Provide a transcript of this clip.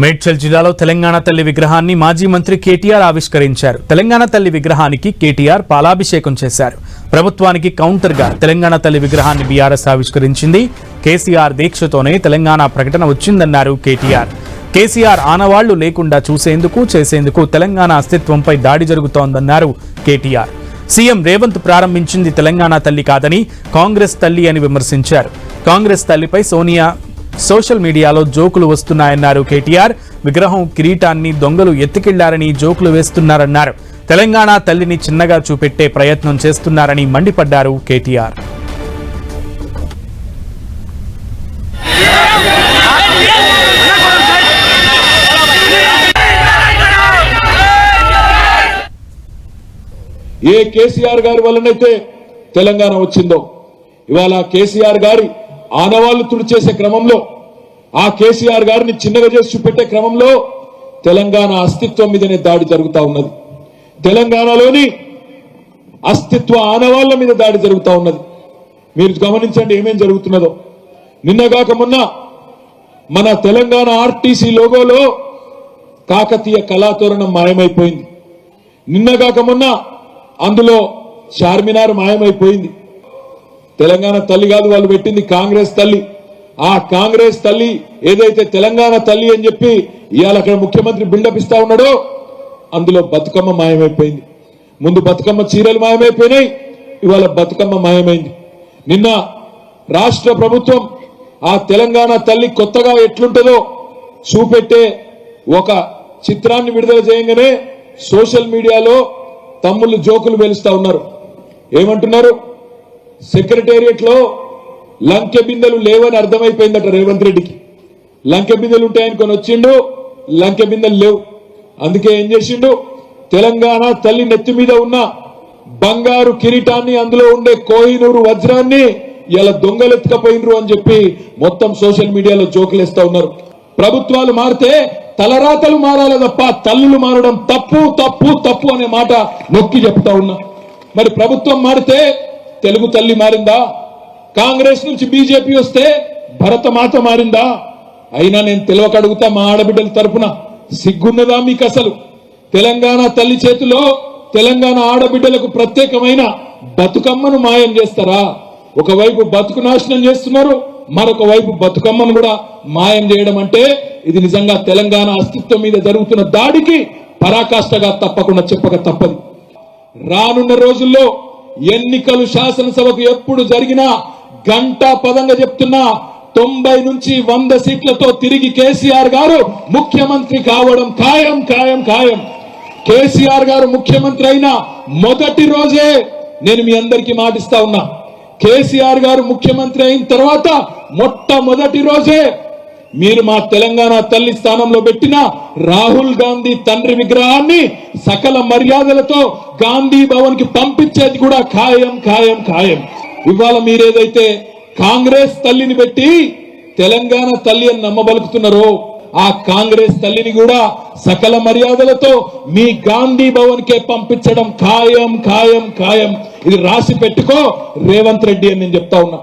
మేడ్చల్ జిల్లాలో తెలంగాణ తల్లి విగ్రహాన్ని మాజీ మంత్రి కేటీఆర్ ఆవిష్కరించారు. తెలంగాణ తల్లి విగ్రహానికి కేటీఆర్ పాలాభిషేకం చేశారు. ప్రభుత్వానికి కౌంటర్గా తెలంగాణ తల్లి విగ్రహాన్ని బీఆర్ఎస్ ఆవిష్కరించింది. కేసీఆర్ దీక్షతోనే తెలంగాణ ప్రకటన వచ్చిందన్నారు కేటీఆర్. కేసీఆర్ ఆనవాళ్ళు లేకుండా చూసేందుకు చేసేందుకు తెలంగాణ అస్తిత్వంపై దాడి జరుగుతోందన్నారు కేటీఆర్. సీఎం రేవంత్ ప్రారంభించింది తెలంగాణ తల్లి కాదని కాంగ్రెస్ తల్లి అని విమర్శించారు. కాంగ్రెస్ తల్లిపై సోనియా సోషల్ మీడియాలో జోకులు వస్తున్నాయన్నారు కేటీఆర్. విగ్రహం కిరీటాన్ని దొంగలు ఎత్తుకెళ్ళారని జోకులు వేస్తున్నారన్నారు. తెలంగాణ తల్లిని చిన్నగా చూపెట్టే ప్రయత్నం చేస్తున్నారని మండిపడ్డారు కేటీఆర్. ఏ కేసీఆర్ గారి వల్లనైతే తెలంగాణ వచ్చిందో? ఇవాళ కేసీఆర్ గారి ఆనవాళ్ళు తుడిచేసే క్రమంలో ఆ కేసీఆర్ గారిని చిన్నగా చేసి చూపెట్టే క్రమంలో తెలంగాణ అస్తిత్వం మీదనే దాడి జరుగుతూ ఉన్నది. తెలంగాణలోని అస్తిత్వ ఆనవాళ్ళ మీద దాడి జరుగుతూ ఉన్నది. మీరు గమనించండి ఏమేం జరుగుతున్నదో. నిన్నగాక మొన్న మన తెలంగాణ ఆర్టీసీ లోగోలో కాకతీయ కళాతోరణం మాయమైపోయింది. నిన్నగాక మొన్న అందులో చార్మినార్ మాయమైపోయింది. తెలంగాణ తల్లి కాదు వాళ్ళు పెట్టింది కాంగ్రెస్ తల్లి. ఆ కాంగ్రెస్ తల్లి ఏదైతే తెలంగాణ తల్లి అని చెప్పి ఇవాళ అక్కడ ముఖ్యమంత్రి బిల్డప్ ఇస్తా ఉన్నాడో అందులో బతుకమ్మ మాయమైపోయింది. ముందు బతుకమ్మ చీరలు మాయమైపోయినాయి ఇవాళ బతుకమ్మ మాయమైంది. నిన్న రాష్ట్ర ప్రభుత్వం ఆ తెలంగాణ తల్లి కొత్తగా ఎట్లుంటుందో చూపెట్టే ఒక చిత్రాన్ని విడుదల చేయగానే సోషల్ మీడియాలో తమ్ముళ్ళు జోకులు వెలుస్తా ఉన్నారు. ఏమంటున్నారు? సెక్రటేరియట్లో లంకె బిందెలు లేవని అర్థమైపోయిందట రేవంత్ రెడ్డికి. లంకె బిందెలు ఉంటాయని కొని వచ్చిండు లంకె బిందెలు లేవు. అందుకే ఏం చేసిండు తెలంగాణ తల్లి నెత్తి మీద ఉన్న బంగారు కిరీటాన్ని అందులో ఉండే కోహినూరు వజ్రాన్ని ఇలా దొంగలెత్తుకపోయినరు అని చెప్పి మొత్తం సోషల్ మీడియాలో జోకులేస్తా ఉన్నారు. ప్రభుత్వాలు మారితే తలరాతలు మారాలి తప్ప తల్లులు మారడం తప్పు తప్పు తప్పు అనే మాట నొక్కి చెప్తా ఉన్నా. మరి ప్రభుత్వం మారితే తెలుగు తల్లి మారిందా? కాంగ్రెస్ నుంచి బీజేపీ వస్తే భరతమాత మారిందా? అయినా నేను తెలియక అడుగుతా మా ఆడబిడ్డల తరపున సిగ్గున్నదా మీకు అసలు? తెలంగాణ తల్లి చేతిలో తెలంగాణ ఆడబిడ్డలకు ప్రత్యేకమైన బతుకమ్మను మాయం చేస్తారా? ఒకవైపు బతుకు నాశనం చేస్తున్నారు మరొక వైపు బతుకమ్మను కూడా మాయం చేయడం అంటే ఇది నిజంగా తెలంగాణ అస్తిత్వం మీద జరుగుతున్న దాడికి పరాకాష్ఠగా తప్పకుండా చెప్పక తప్పదు. రానున్న రోజుల్లో ఎన్నికలు శాసనసభకు ఎప్పుడు జరిగినా గంటా పదంగా చెప్తున్నా తొంభై నుంచి వంద సీట్లతో తిరిగి కేసీఆర్ గారు ముఖ్యమంత్రి కావడం ఖాయం ఖాయం ఖాయం. కేసీఆర్ గారు ముఖ్యమంత్రి అయిన మొదటి రోజే నేను మీ అందరికీ మాటిస్తా ఉన్నా. కేసీఆర్ గారు ముఖ్యమంత్రి అయిన తర్వాత మొట్టమొదటి రోజే మీరు మా తెలంగాణ తల్లి స్థానంలో పెట్టిన రాహుల్ గాంధీ తండ్రి విగ్రహాన్ని సకల మర్యాదలతో గాంధీ భవన్కి పంపించేది కూడా ఖాయం ఖాయం ఖాయం. ఇవాళ మీరేదైతే కాంగ్రెస్ తల్లిని పెట్టి తెలంగాణ తల్లి అని నమ్మబలుకుతున్నారో ఆ కాంగ్రెస్ తల్లిని కూడా సకల మర్యాదలతో మీ గాంధీ భవన్ కే పంపించడం ఖాయం ఖాయం ఖాయం. ఇది రాసి పెట్టుకో రేవంత్ రెడ్డి అని నేను చెప్తా ఉన్నా.